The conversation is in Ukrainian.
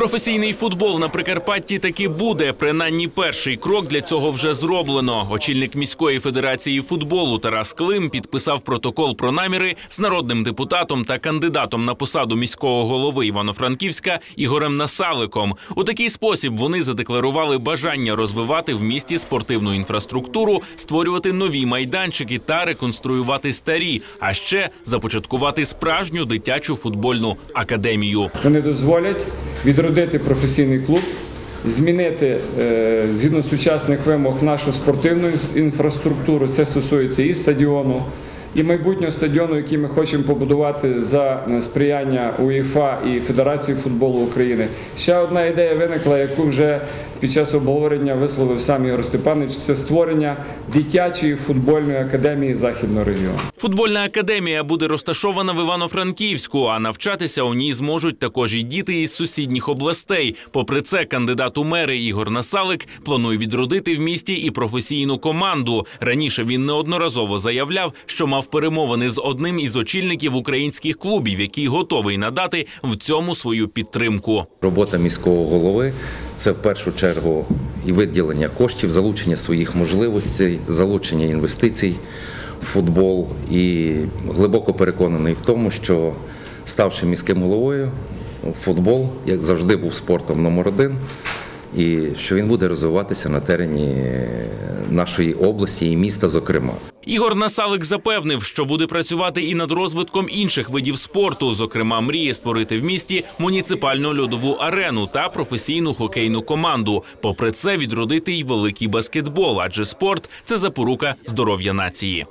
Професійний футбол на Прикарпатті таки буде. Принаймні, перший крок для цього вже зроблено. Очільник міської федерації футболу Тарас Клим підписав протокол про наміри з народним депутатом та кандидатом на посаду міського голови Івано-Франківська Ігорем Насаликом. У такий спосіб вони задекларували бажання розвивати в місті спортивну інфраструктуру, створювати нові майданчики та реконструювати старі, а ще започаткувати справжню дитячу футбольну академію. Вони дозволять відродити професійний клуб, змінити е, згідно сучасних вимог нашу спортивну інфраструктуру. Це стосується і стадіону, і майбутнього стадіону, який ми хочемо побудувати за е, сприяння УЄФА і Федерації футболу України. Ще одна ідея виникла, яку вже під час обговорення висловив сам Ігор Степанович. Це створення дитячої футбольної академії західного регіону. Футбольна академія буде розташована в Івано-Франківську, а навчатися у ній зможуть також і діти із сусідніх областей. Попри це, кандидат у мери Ігор Насалик планує відродити в місті і професійну команду. Раніше він неодноразово заявляв, що мав перемовини з одним із очільників українських клубів, який готовий надати в цьому свою підтримку. Робота міського голови це в першу чергу і виділення коштів, залучення своїх можливостей, залучення інвестицій в футбол. І глибоко переконаний в тому, що ставши міським головою, футбол як завжди був спортом номер один. І що він буде розвиватися на терені нашої області і міста, зокрема. Ігор Насалик запевнив, що буде працювати і над розвитком інших видів спорту. Зокрема, мріє створити в місті муніципальну льодову арену та професійну хокейну команду. Попри це, відродити й великий баскетбол, адже спорт це запорука здоров'я нації.